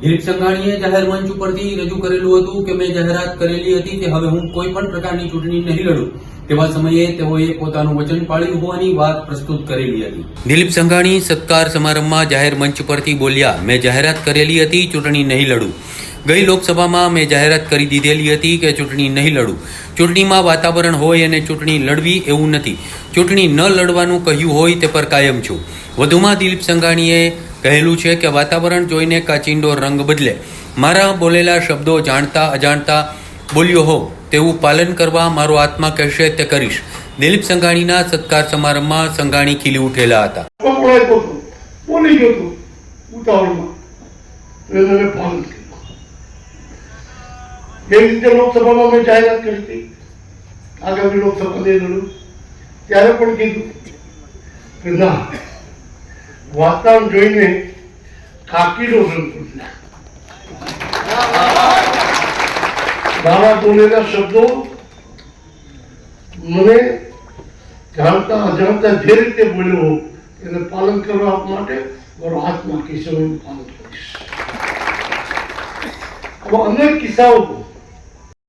દિલીપ સંઘાણીએ જાહેર મંચ ઉપરથી રજૂ કરેલું હતું કે મેં જાહેરાત કરેલી હતી કે હવે હું કોઈ પણ પ્રકારની ચૂંટણી નહીં લડું. તેવા સમયે તેઓએ પોતાનું વચન પાળ્યું હોવાની વાત પ્રસ્તુત કરેલી હતી. દિલીપ સંઘાણી સત્કાર સમારંભમાં જાહેર મંચ પરથી બોલ્યા, મેં જાહેરાત કરેલી હતી, ચૂંટણી નહીં લડું. ગઈ લોકસભામાં મેં જાહેરાત કરી દીધેલી હતી કે ચૂંટણી નહીં લડું. ચૂંટણીમાં વાતાવરણ હોય અને ચૂંટણી લડવી એવું નથી. ચૂંટણી ન લડવાનું કહ્યું હોય તે પર કાયમ છું. વધુમાં દિલીપ સંઘાણીએ કહેલું છે કે વાતાવરણ જોઈને કાચિંડો રંગ બદલે. મારા બોલેલા શબ્દો જાણતા અજાણતા બોલ્યો હો, તેવું પાલન કરવા મારો આત્મા કહેશે તે કરીશ. દિલીપ સંઘાણીના સત્કાર સમારંભમાં સંઘાણી ખીલી ઉઠેલા હતા. લોકસભામાં જાહેરાત કરી હતી, આગામી લોકસભા ત્યારે પણ કીધું કે ના. વાતાવરણ જોઈને કાકીનો રંગ મારા બોલેલા શબ્દો મને જાણતા અજાણતા જે રીતે બોલ્યો એને પાલન કરવા માટે મારો આત્મા કિસ્સો પાલન કરીશ. અનેક કિસ્સાઓ